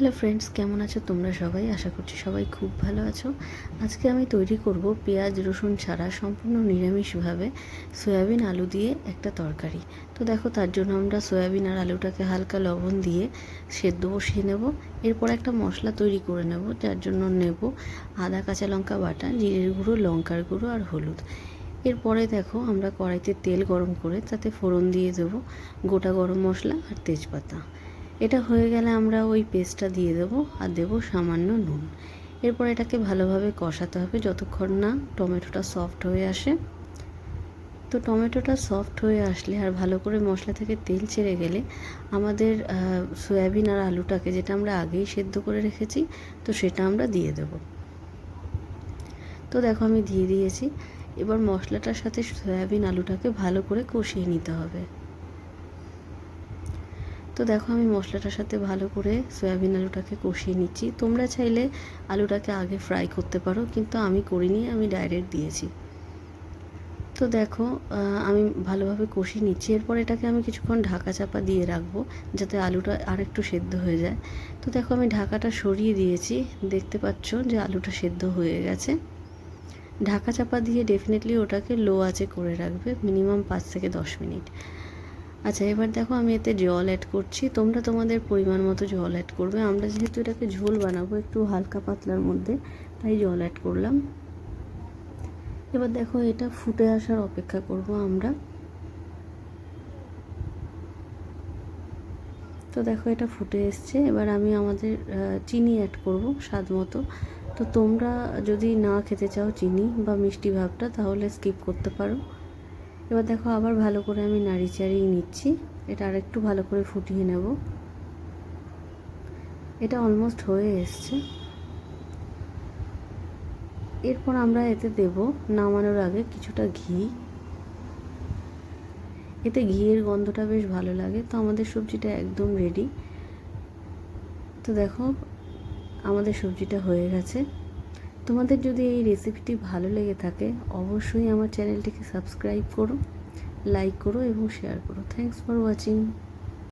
Hello friends কেমন আছো তোমরা সবাই? আশা করছি সবাই খুব ভালো আছো। আজকে আমি তৈরি করব পেঁয়াজ, রসুন ছাড়া সম্পূর্ণ নিরামিষভাবে সয়াবিন আলু দিয়ে একটা তরকারি। তো দেখো, তার জন্য আমরা সয়াবিন আর আলুটাকে হালকা লবণ দিয়ে সেদ্ধ বসিয়ে নেব। এরপর একটা মশলা তৈরি করে নেব, যার জন্য নেব আদা, কাঁচা লঙ্কা বাটা, জিরের গুঁড়ো, লঙ্কার গুঁড়ো আর হলুদ। এরপরে দেখো, আমরা কড়াইতে তেল গরম করে তাতে ফোড়ন দিয়ে দেবো, গোটা গরম মশলা আর তেজপাতা। এটা হয়ে গেলে আমরা ওই পেস্টটা দিয়ে দেবো আর দেবো সামান্য নুন। এরপর এটাকে ভালোভাবে কষাতে হবে যতক্ষণ না টমেটোটা সফট হয়ে আসে। তো টমেটোটা সফট হয়ে আসলে আর ভালো করে মশলা থেকে তেল ছেড়ে গেলে আমাদের সয়াবিন আর আলুটাকে যেটা আমরা আগেই সেদ্ধ করে রেখেছি, তো সেটা আমরা দিয়ে দেব। তো দেখো আমি দিয়ে দিয়েছি। এবার মশলাটার সাথে সয়াবিন আলুটাকে ভালো করে কষিয়ে নিতে হবে। তো দেখো আমি মশলাটার সাথে ভালো করে সয়াবিন আলুটাকে কষিয়ে নিচ্ছি। তোমরা চাইলে আলুটাকে আগে ফ্রাই করতে পারো, কিন্তু আমি করিনি, আমি ডাইরেক্ট দিয়েছি। তো দেখো আমি ভালোভাবে কষিয়ে নিচ্ছি। এরপর এটাকে আমি কিছুক্ষণ ঢাকা চাপা দিয়ে রাখব, যাতে আলুটা আরেকটু সেদ্ধ হয়ে যায়। তো দেখো, আমি ঢাকাটা সরিয়ে দিয়েছি। দেখতে পাচ্ছ যে আলুটা সেদ্ধ হয়ে গেছে। ঢাকা চাপা দিয়ে ডেফিনেটলি ওটাকে লো আঁচে করে রাখবে মিনিমাম পাঁচ থেকে দশ মিনিট। আচ্ছা এবার দেখো আমি এতে জল অ্যাড করছি। তোমরা তোমাদের পরিমাণ মতো জল অ্যাড করবে। আমরা যেহেতু এটাকে ঝোল বানাবো একটু হালকা পাতলার মধ্যে, তাই জল অ্যাড করলাম। এবার দেখো এটা ফুটে আসার অপেক্ষা করব আমরা। তো দেখো এটা ফুটে এসছে। এবার আমি আমাদের চিনি অ্যাড করব স্বাদ মতো। তো তোমরা যদি না খেতে চাও চিনি বা মিষ্টি ভাবটা, তাহলে স্কিপ করতে পারো। এবার দেখো আবার ভালো করে আমি নাড়ি চাড়িয়ে নিচ্ছি। এটা আর একটু ভালো করে ফুটিয়ে নেব। এটা অলমোস্ট হয়ে এসছে। এরপর আমরা এতে দেব নামানোর আগে কিছুটা ঘি। এতে ঘিয়ের গন্ধটা বেশ ভালো লাগে। তো আমাদের সবজিটা একদম রেডি তো দেখো, আমাদের সবজিটা হয়ে গেছে। তোমাদের যদি এই রেসিপিটি ভালো লেগে থাকে, অবশ্যই আমার চ্যানেলটিকে সাবস্ক্রাইব করো লাইক করো এবং শেয়ার করো। Thanks for watching